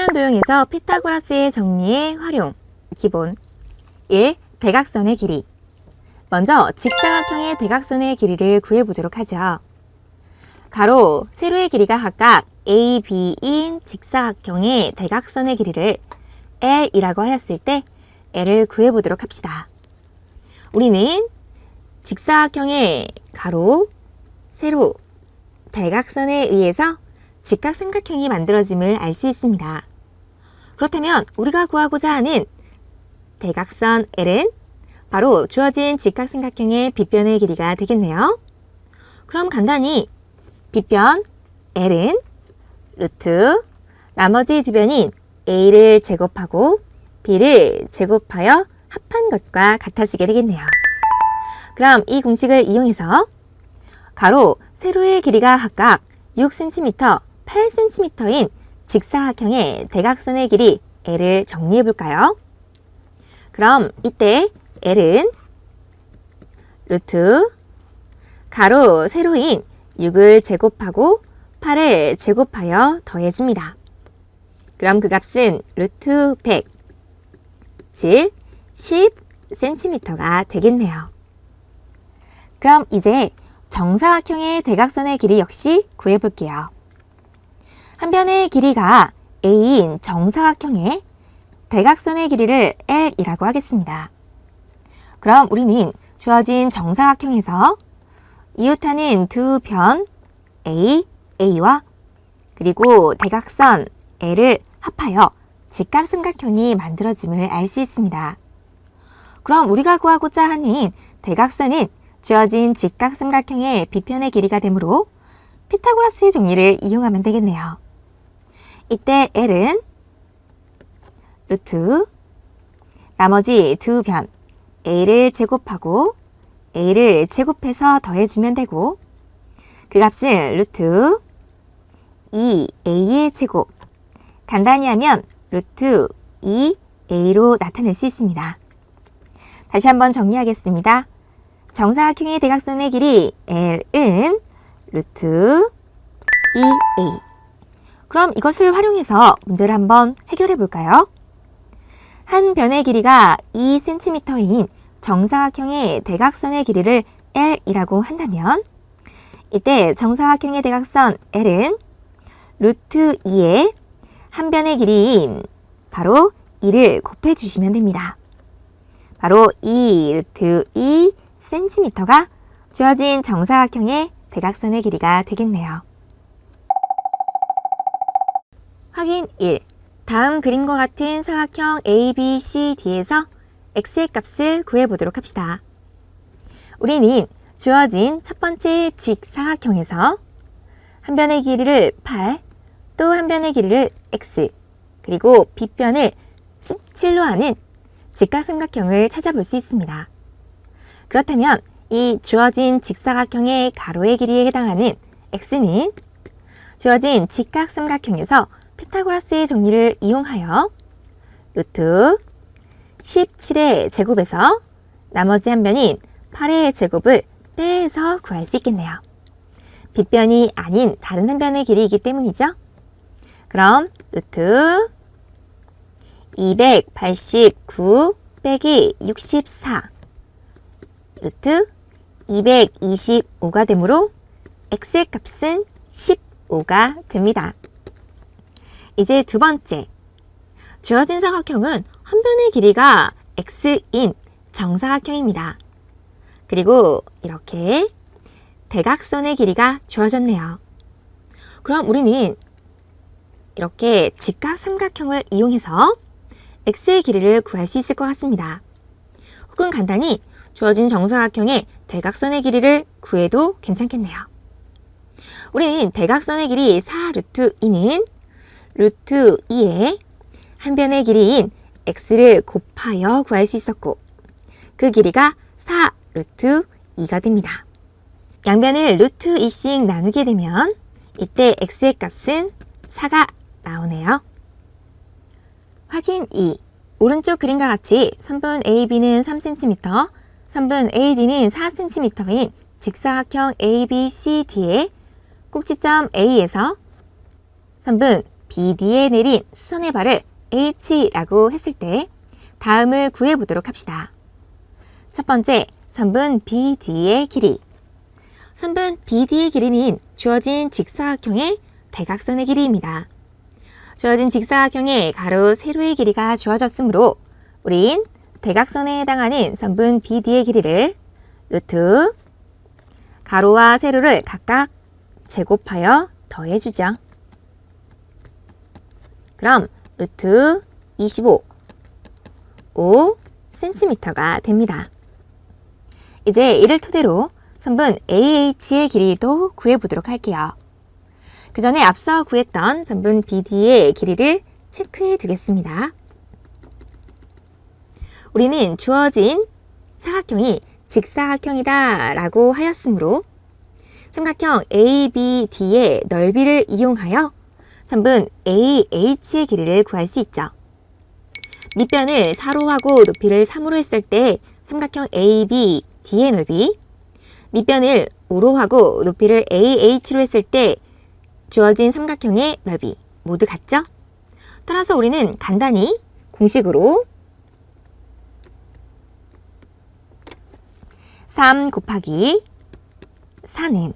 평면 도형에서 피타고라스의 정리의 활용 기본 1. 대각선의 길이 먼저 직사각형의 대각선의 길이를 구해보도록 하죠. 가로, 세로의 길이가 각각 A, B인 직사각형의 대각선의 길이를 L이라고 하였을 때 L을 구해보도록 합시다. 우리는 직사각형의 가로, 세로, 대각선에 의해서 직각삼각형이 만들어짐을 알 수 있습니다. 그렇다면 우리가 구하고자 하는 대각선 L은 바로 주어진 직각삼각형의 빗변의 길이가 되겠네요. 그럼 간단히 빗변 L은 루트 나머지 두 변인 A를 제곱하고 B를 제곱하여 합한 것과 같아지게 되겠네요. 그럼 이 공식을 이용해서 가로, 세로의 길이가 각각 6cm, 8cm인 직사각형의 대각선의 길이 L을 정리해 볼까요? 그럼 이때 L은 루트 가로, 세로인 6을 제곱하고 8을 제곱하여 더해줍니다. 그럼 그 값은 루트 100, 즉 10cm가 되겠네요. 그럼 이제 정사각형의 대각선의 길이 역시 구해볼게요. 한 변의 길이가 A인 정사각형의 대각선의 길이를 L이라고 하겠습니다. 그럼 우리는 주어진 정사각형에서 이웃하는 두 변 A, A와 그리고 대각선 L을 합하여 직각삼각형이 만들어짐을 알 수 있습니다. 그럼 우리가 구하고자 하는 대각선은 주어진 직각삼각형의 비편의 길이가 되므로 피타고라스의 정리를 이용하면 되겠네요. 이때 L은 루트 나머지 두 변 A를 제곱하고 A를 제곱해서 더해주면 되고 그 값은 루트 2A의 제곱 간단히 하면 루트 2A로 나타낼 수 있습니다. 다시 한번 정리하겠습니다. 정사각형의 대각선의 길이 L은 루트 2A. 그럼 이것을 활용해서 문제를 한번 해결해 볼까요? 한 변의 길이가 2cm인 정사각형의 대각선의 길이를 L이라고 한다면 이때 정사각형의 대각선 L은 루트 2의 한 변의 길이인 바로 2를 곱해 주시면 됩니다. 바로 2 루트 2 cm가 주어진 정사각형의 대각선의 길이가 되겠네요. 확인 1. 다음 그림과 같은 사각형 ABCD에서 x의 값을 구해보도록 합시다. 우리는 주어진 첫 번째 직사각형에서 한 변의 길이를 8, 또 한 변의 길이를 x, 그리고 빗변을 17로 하는 직각삼각형을 찾아볼 수 있습니다. 그렇다면 이 주어진 직사각형의 가로의 길이에 해당하는 x는 주어진 직각삼각형에서 피타고라스의 정리를 이용하여 루트 17의 제곱에서 나머지 한 변인 8의 제곱을 빼서 구할 수 있겠네요. 빗변이 아닌 다른 한 변의 길이이기 때문이죠. 그럼 루트 289 빼기 64 루트 225가 되므로 x의 값은 15가 됩니다. 이제 두 번째. 주어진 사각형은 한 변의 길이가 x인 정사각형입니다. 그리고 이렇게 대각선의 길이가 주어졌네요. 그럼 우리는 이렇게 직각 삼각형을 이용해서 x의 길이를 구할 수 있을 것 같습니다. 혹은 간단히 주어진 정사각형의 대각선의 길이를 구해도 괜찮겠네요. 우리는 대각선의 길이 4 루트 2는 루트 2의 한 변의 길이인 x를 곱하여 구할 수 있었고 그 길이가 4 루트 2가 됩니다. 양변을 루트 2씩 나누게 되면 이때 x의 값은 4가 나오네요. 확인 2. 오른쪽 그림과 같이 선분 AB는 3cm, 선분 AD는 4cm인 직사각형 ABCD의 꼭지점 A에서 선분 BD에 내린 수선의 발을 H라고 했을 때 다음을 구해 보도록 합시다. 첫 번째, 선분 BD의 길이. 선분 BD의 길이는 주어진 직사각형의 대각선의 길이입니다. 주어진 직사각형의 가로, 세로의 길이가 주어졌으므로 우린 대각선에 해당하는 선분 BD의 길이를 루트 가로와 세로를 각각 제곱하여 더해주죠. 그럼 루트 25 5cm가 됩니다. 이제 이를 토대로 선분 AH의 길이도 구해보도록 할게요. 그 전에 앞서 구했던 선분 BD의 길이를 체크해 두겠습니다. 우리는 주어진 사각형이 직사각형이다 라고 하였으므로 삼각형 ABD의 넓이를 이용하여 선분 AH의 길이를 구할 수 있죠. 밑변을 4로 하고 높이를 3으로 했을 때 삼각형 ABD의 넓이, 밑변을 5로 하고 높이를 AH로 했을 때 주어진 삼각형의 넓이 모두 같죠? 따라서 우리는 간단히 공식으로 3 곱하기 4는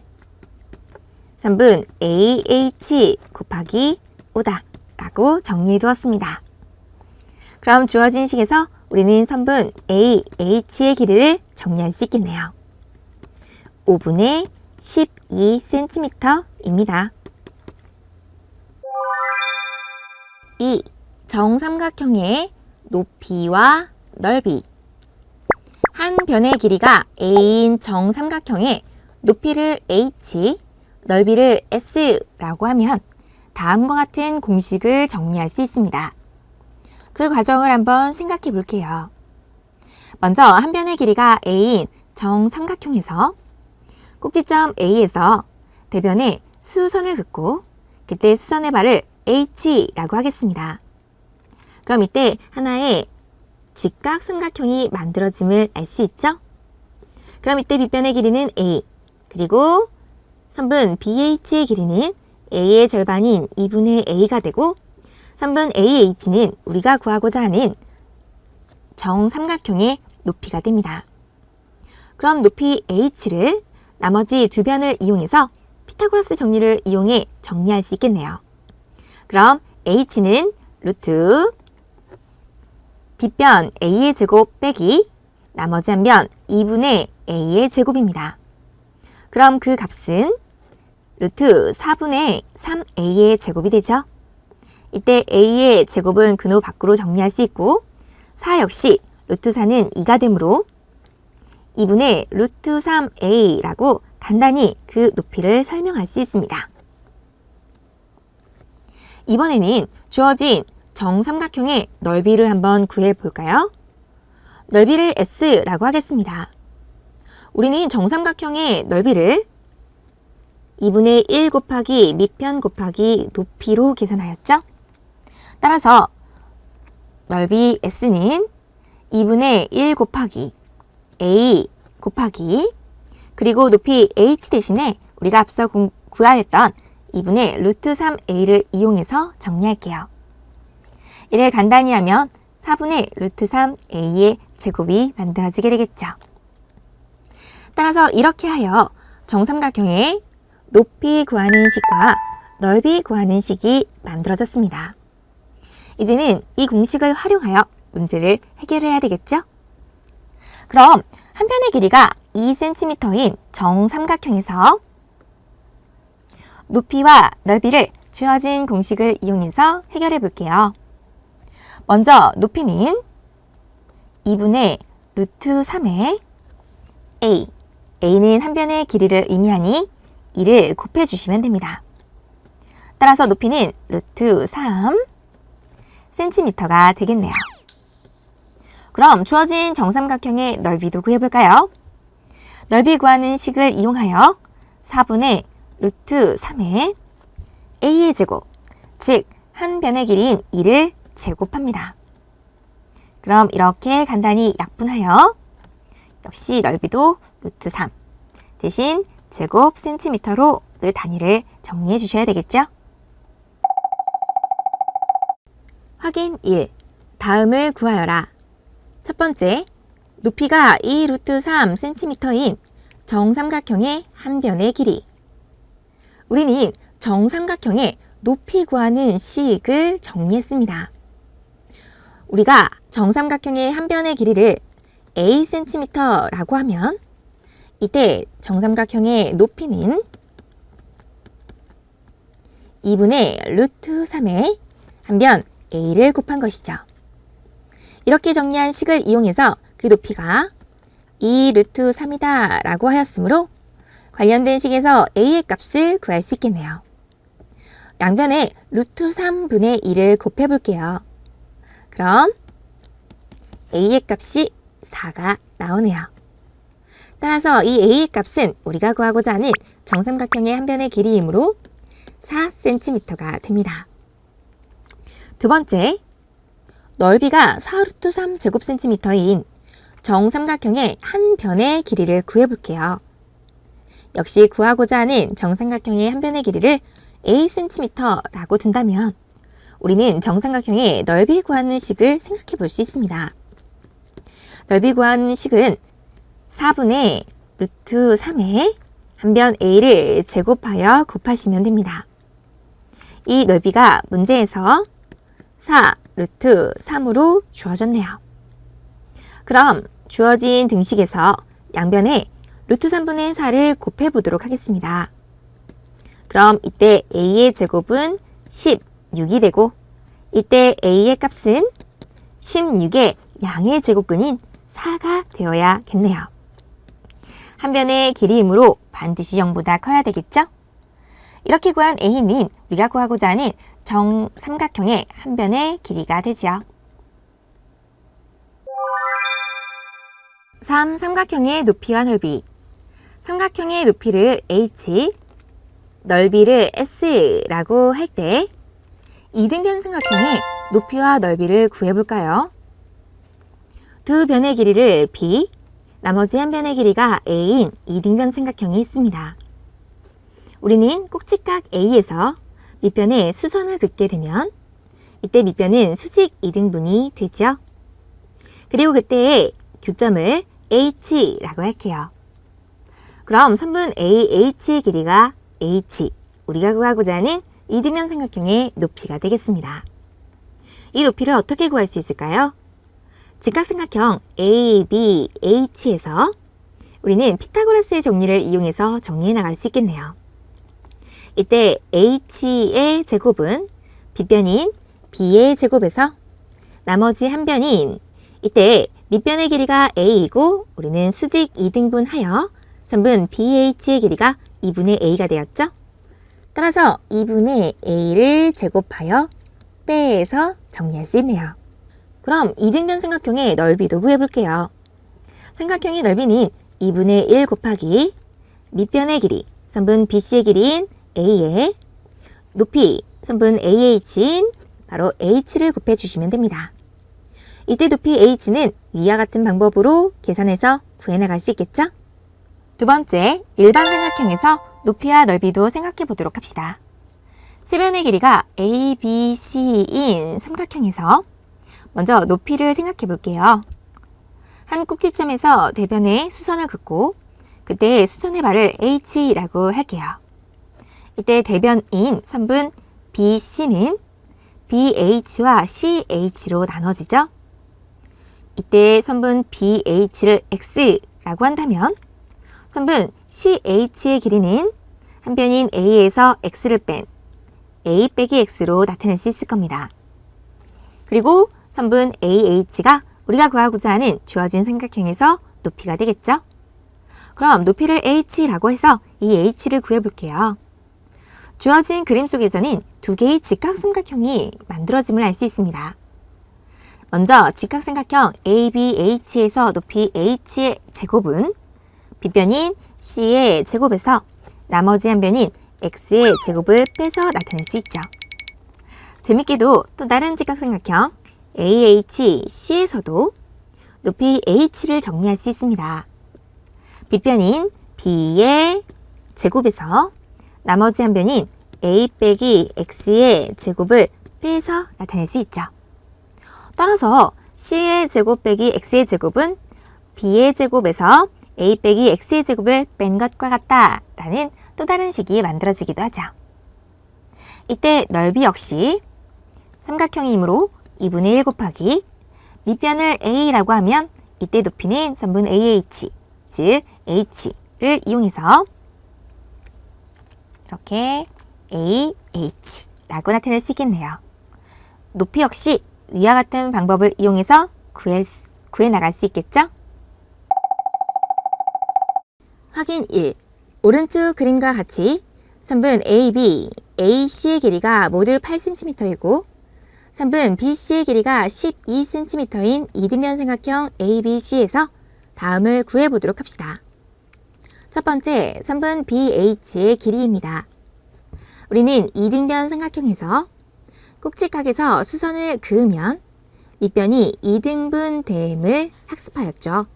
3분 AH 곱하기 5다 라고 정리해 두었습니다. 그럼 주어진 식에서 우리는 선분 AH의 길이를 정리할 수 있겠네요. 5분의 12cm입니다. 2. 정삼각형의 높이와 넓이 한 변의 길이가 A인 정삼각형의 높이를 H, 넓이를 S라고 하면 다음과 같은 공식을 정리할 수 있습니다. 그 과정을 한번 생각해 볼게요. 먼저 한 변의 길이가 A인 정삼각형에서 꼭지점 A에서 대변에 수선을 긋고 그때 수선의 발을 H라고 하겠습니다. 그럼 이때 하나의 직각 삼각형이 만들어짐을 알 수 있죠? 그럼 이때 밑변의 길이는 A, 그리고 선분 BH의 길이는 A의 절반인 2분의 A가 되고 선분 AH는 우리가 구하고자 하는 정삼각형의 높이가 됩니다. 그럼 높이 H를 나머지 두 변을 이용해서 피타고라스 정리를 이용해 정리할 수 있겠네요. 그럼 H는 루트 뒷변 A의 제곱 빼기 나머지 한 변 2분의 A의 제곱입니다. 그럼 그 값은 루트 4분의 3A의 제곱이 되죠. 이때 A의 제곱은 근호 밖으로 정리할 수 있고 4 역시 루트 4는 2가 되므로 2분의 루트 3A라고 간단히 그 높이를 설명할 수 있습니다. 이번에는 주어진 정삼각형의 넓이를 한번 구해 볼까요? 넓이를 S라고 하겠습니다. 우리는 정삼각형의 넓이를 2분의 1 곱하기 밑편 곱하기 높이로 계산하였죠? 따라서 넓이 S는 2분의 1 곱하기 A 곱하기 그리고 높이 H 대신에 우리가 앞서 구하였던 2분의 루트 3A를 이용해서 정리할게요. 이를 간단히 하면 4분의 루트 3A의 제곱이 만들어지게 되겠죠. 따라서 이렇게 하여 정삼각형의 높이 구하는 식과 넓이 구하는 식이 만들어졌습니다. 이제는 이 공식을 활용하여 문제를 해결해야 되겠죠? 그럼 한 편의 길이가 2cm인 정삼각형에서 높이와 넓이를 주어진 공식을 이용해서 해결해 볼게요. 먼저 높이는 2분의 루트 3의 a. a는 한 변의 길이를 의미하니 2를 곱해주시면 됩니다. 따라서 높이는 루트 3 cm가 되겠네요. 그럼 주어진 정삼각형의 넓이도 구해볼까요? 넓이 구하는 식을 이용하여 4분의 루트 3의 a의 제곱, 즉 한 변의 길이인 2를 제곱합니다. 그럼 이렇게 간단히 약분하여 역시 넓이도 루트 3 대신 제곱 센티미터로 그 단위를 정리해 주셔야 되겠죠? 확인 1. 다음을 구하여라. 첫 번째, 높이가 2 루트 3 cm인 정삼각형의 한 변의 길이. 우리는 정삼각형의 높이 구하는 식을 정리했습니다. 우리가 정삼각형의 한 변의 길이를 a cm라고 하면 이때 정삼각형의 높이는 2분의 루트 3의 한변 a를 곱한 것이죠. 이렇게 정리한 식을 이용해서 그 높이가 2 루트 3이다 라고 하였으므로 관련된 식에서 a의 값을 구할 수 있겠네요. 양변에 루트 3분의 1을 곱해 볼게요. 그럼 a의 값이 4가 나오네요. 따라서 이 a의 값은 우리가 구하고자 하는 정삼각형의 한 변의 길이이므로 4cm가 됩니다. 두 번째, 넓이가 4루트 3 제곱센티미터인 정삼각형의 한 변의 길이를 구해볼게요. 역시 구하고자 하는 정삼각형의 한 변의 길이를 a cm라고 둔다면 우리는 정삼각형의 넓이 구하는 식을 생각해 볼 수 있습니다. 넓이 구하는 식은 4분의 루트 3에 한 변 a를 제곱하여 곱하시면 됩니다. 이 넓이가 문제에서 4 루트 3으로 주어졌네요. 그럼 주어진 등식에서 양변에 루트 3분의 4를 곱해 보도록 하겠습니다. 그럼 이때 a의 제곱은 16이 되고 이때 a의 값은 16의 양의 제곱근인 4가 되어야겠네요. 한 변의 길이이므로 반드시 0보다 커야 되겠죠? 이렇게 구한 a는 우리가 구하고자 하는 정삼각형의 한 변의 길이가 되지요. 3. 삼각형의 높이와 넓이 삼각형의 높이를 h, 넓이를 s라고 할 때 이등변 삼각형의 높이와 넓이를 구해볼까요? 두 변의 길이를 b, 나머지 한 변의 길이가 a인 이등변 삼각형이 있습니다. 우리는 꼭지각 a에서 밑변에 수선을 긋게 되면 이때 밑변은 수직 2등분이 되죠. 그리고 그때의 교점을 h라고 할게요. 그럼 선분 AH의 길이가 h, 우리가 구하고자 하는 이등변 삼각형의 높이가 되겠습니다. 이 높이를 어떻게 구할 수 있을까요? 직각삼각형 ABH에서 우리는 피타고라스의 정리를 이용해서 정리해 나갈 수 있겠네요. 이때 h의 제곱은 빗변인 b의 제곱에서 나머지 한 변인 이때 밑변의 길이가 a이고 우리는 수직 2등분 하여 전분 bh의 길이가 2분의 a가 되었죠. 따라서 2분의 a를 제곱하여 빼서 정리할 수 있네요. 그럼 이등변 삼각형의 넓이도 구해볼게요. 삼각형의 넓이는 2분의 1 곱하기 밑변의 길이, 선분 BC의 길이인 A의 높이, 선분 AH인 바로 H를 곱해주시면 됩니다. 이때 높이 H는 위와 같은 방법으로 계산해서 구해나갈 수 있겠죠? 두 번째, 일반 삼각형에서 높이와 넓이도 생각해 보도록 합시다. 세변의 길이가 A, B, C인 삼각형에서 먼저 높이를 생각해 볼게요. 한 꼭지점에서 대변에 수선을 긋고 그때 수선의 발을 H라고 할게요. 이때 대변인 선분 BC는 BH와 CH로 나눠지죠. 이때 선분 BH를 X라고 한다면 선분 CH의 길이는 한 변인 A에서 X를 뺀 A 빼기 X로 나타낼 수 있을 겁니다. 그리고 선분 AH가 우리가 구하고자 하는 주어진 삼각형에서 높이가 되겠죠? 그럼 높이를 h라고 해서 이 h를 구해볼게요. 주어진 그림 속에서는 두 개의 직각삼각형이 만들어짐을 알 수 있습니다. 먼저 직각삼각형 ABH에서 높이 h의 제곱은 빗변인 c의 제곱에서 나머지 한 변인 x의 제곱을 빼서 나타낼 수 있죠. 재밌게도 또 다른 직각삼각형 AHC에서도 높이 h를 정리할 수 있습니다. 빗변인 b의 제곱에서 나머지 한 변인 a 빼기 x의 제곱을 빼서 나타낼 수 있죠. 따라서 c의 제곱 빼기 x의 제곱은 b의 제곱에서 a 빼기 x의 제곱을 뺀 것과 같다 라는 또 다른 식이 만들어지기도 하죠. 이때 넓이 역시 삼각형이므로 2분의 1 곱하기 밑변을 a라고 하면 이때 높이는 3분 ah, 즉 h를 이용해서 이렇게 ah라고 나타낼 수 있겠네요. 높이 역시 위와 같은 방법을 이용해서 구해, 구해 나갈 수 있겠죠? 확인 1. 오른쪽 그림과 같이 3분 AB, AC의 길이가 모두 8cm이고 3분 BC의 길이가 12cm인 이등변 삼각형 ABC에서 다음을 구해보도록 합시다. 첫 번째, 3분 BH의 길이입니다. 우리는 이등변 삼각형에서 꼭지각에서 수선을 그으면 밑변이 이등분 됨을 학습하였죠.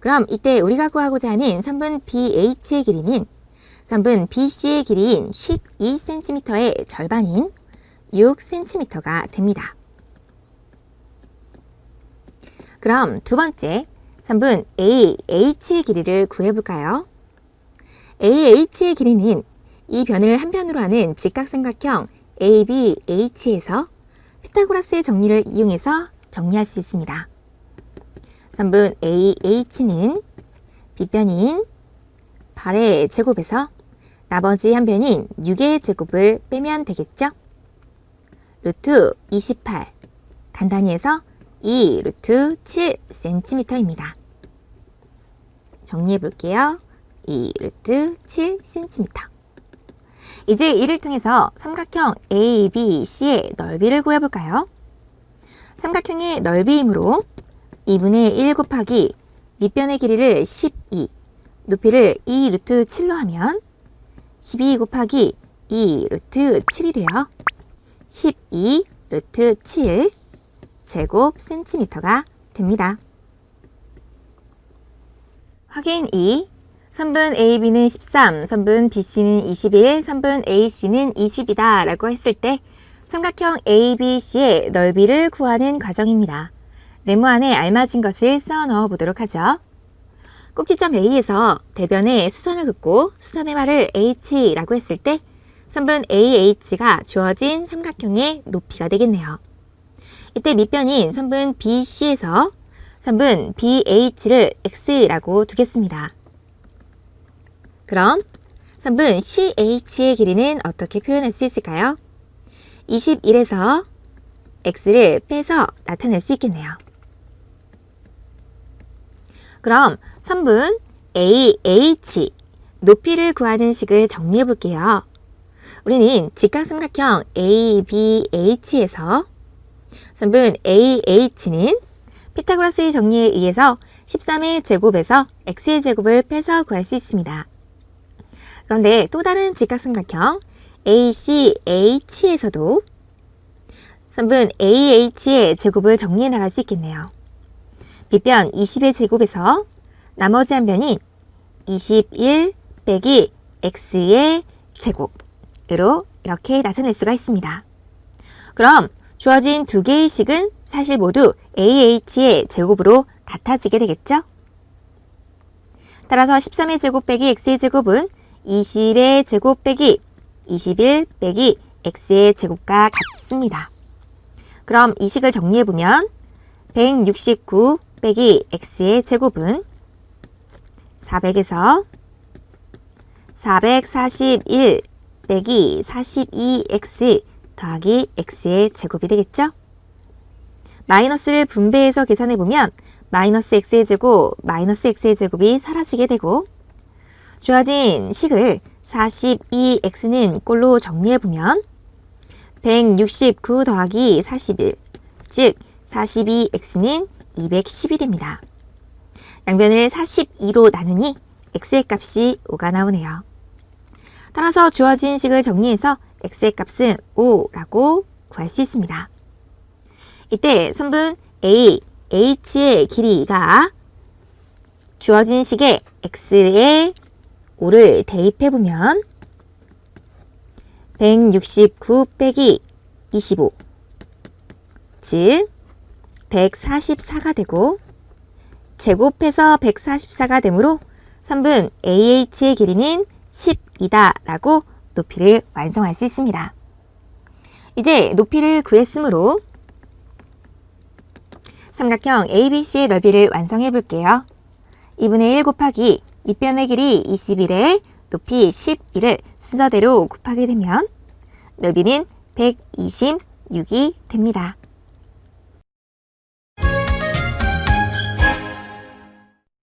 그럼 이때 우리가 구하고자 하는 3분 BH의 길이는 3분 BC의 길이인 12cm의 절반인 6cm가 됩니다. 그럼 두 번째 3분 AH의 길이를 구해볼까요? AH의 길이는 이 변을 한 변으로 하는 직각삼각형 ABH에서 피타고라스의 정리를 이용해서 정리할 수 있습니다. 3분 AH는 빗변인 8의 제곱에서 나머지 한 변인 6의 제곱을 빼면 되겠죠? 루트 28 간단히 해서 2 루트 7cm입니다. 정리해 볼게요. 2 루트 7cm 이제 이를 통해서 삼각형 ABC의 넓이를 구해볼까요? 삼각형의 넓이이므로 2분의 1 곱하기 밑변의 길이를 12, 높이를 2 루트 7로 하면 12 곱하기 2 루트 7이 돼요. 12 루트 7 제곱 센티미터가 됩니다. 확인 2. 3분 AB는 13, 3분 BC는 21, 3분 AC는 20이다 라고 했을 때 삼각형 ABC의 넓이를 구하는 과정입니다. 네모 안에 알맞은 것을 써 넣어 보도록 하죠. 꼭지점 A에서 대변에 수선을 긋고 수선의 말을 H라고 했을 때 3분 AH가 주어진 삼각형의 높이가 되겠네요. 이때 밑변인 3분 BC에서 3분 BH를 X라고 두겠습니다. 그럼 3분 CH의 길이는 어떻게 표현할 수 있을까요? 21에서 X를 빼서 나타낼 수 있겠네요. 그럼 3분 AH 높이를 구하는 식을 정리해 볼게요. 우리는 직각삼각형 ABH에서 3분 AH는 피타고라스의 정리에 의해서 13의 제곱에서 x의 제곱을 빼서 구할 수 있습니다. 그런데 또 다른 직각삼각형 ACH에서도 3분 AH의 제곱을 정리해 나갈 수 있겠네요. 밑변 20의 제곱에서 나머지 한 변인 21 빼기 x의 제곱 으로 이렇게 나타낼 수가 있습니다. 그럼 주어진 두 개의 식은 사실 모두 AH의 제곱으로 같아지게 되겠죠? 따라서 13의 제곱 빼기 x의 제곱은 20의 제곱 빼기 21 빼기 x의 제곱과 같습니다. 그럼 이 식을 정리해보면 169 빼기 x의 제곱은 400에서 441 빼기 42x 더하기 x의 제곱이 되겠죠? 마이너스를 분배해서 계산해보면 마이너스 x의 제곱, 마이너스 x의 제곱이 사라지게 되고 주어진 식을 42x는 꼴로 정리해보면 169 더하기 41, 즉 42x는 210이 됩니다. 양변을 42로 나누니 x의 값이 5가 나오네요. 따라서 주어진 식을 정리해서 x의 값은 5라고 구할 수 있습니다. 이때 3분 a, h의 길이가 주어진 식에 x에 5를 대입해보면 169 빼기 25, 즉 144가 되고 제곱해서 144가 되므로 선분 AH의 길이는 10이다 라고 높이를 완성할 수 있습니다. 이제 높이를 구했으므로 삼각형 ABC의 넓이를 완성해 볼게요. 2분의 1 곱하기 밑변의 길이 21에 높이 11을 순서대로 곱하게 되면 넓이는 126이 됩니다.